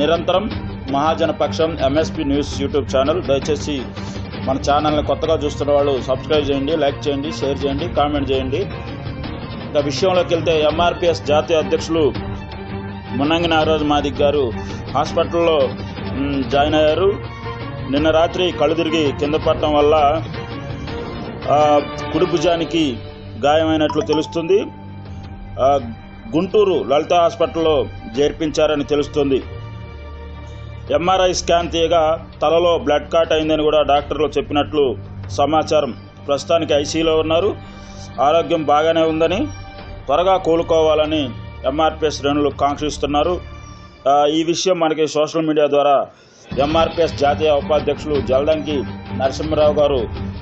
నిరంతరం మహాజన పక్షం MSP news YouTube channel దయచేసి మన ఛానల్ని కొత్తగా చూస్తున్న వాళ్ళు సబ్స్క్రైబ్ చేయండి లైక్ చేయండి షేర్ చేయండి కామెంట్ చేయండి. ఇంకా విషయంలోకి వెళ్తే ఎంఆర్పిఎస్ జాతీయ అధ్యక్షులు మున్నంగి నాగరాజు మాదిక్ గారు హాస్పిటల్లో జాయిన్ అయ్యారు. నిన్న రాత్రి కళ్ళు తిరిగి కింద పడటం వల్ల కుడిభుజానికి గాయమైనట్లు తెలుస్తుంది. గుంటూరు లలిత హాస్పిటల్లో చేర్పించారని తెలుస్తుంది. ఎంఆర్ఐ స్కాన్ తీయగా తలలో బ్లడ్ కాట్ అయిందని కూడా డాక్టర్లు చెప్పినట్లు సమాచారం. ప్రస్తుతానికి ఐసీలో ఉన్నారు. ఆరోగ్యం బాగానే ఉందని త్వరగా కోలుకోవాలని ఎంఆర్పిఎస్ శ్రేణులు కాంక్షిస్తున్నారు. ఈ విషయం మనకి సోషల్ మీడియా ద్వారా ఎంఆర్పిఎస్ జాతీయ ఉపాధ్యక్షులు జలదంకి నరసింహరావు గారు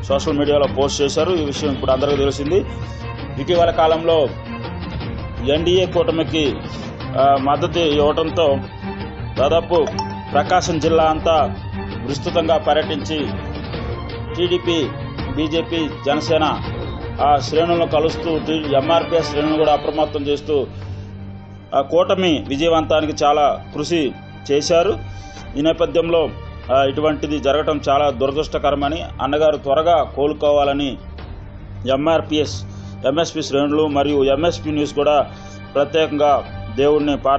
సోషల్ మీడియాలో పోస్ట్ చేశారు. ఈ విషయం ఇప్పుడు అందరికీ తెలిసింది. ఇటీవల కాలంలో ఎన్డీఏ కూటమికి మద్దతు ఇవ్వడంతో దాదాపు ప్రకాశం జిల్లా అంతా విస్తృతంగా పర్యటించి టీడీపీ బీజేపీ జనసేన ఆ శ్రేణులను కలుస్తూ టీ ఎంఆర్పిఎస్ శ్రేణులను కూడా అప్రమత్తం చేస్తూ ఆ కూటమి విజయవంతానికి చాలా కృషి చేశారు. ఈ నేపథ్యంలో ఇటువంటిది జరగటం చాలా దురదృష్టకరమని అన్నగారు త్వరగా కోలుకోవాలని ఎంఆర్పిఎస్ ఎంఎస్పి శ్రేణులు మరియు ఎంఎస్పి న్యూస్ కూడా ప్రత్యేకంగా దేవుణ్ణి ప్రార్థ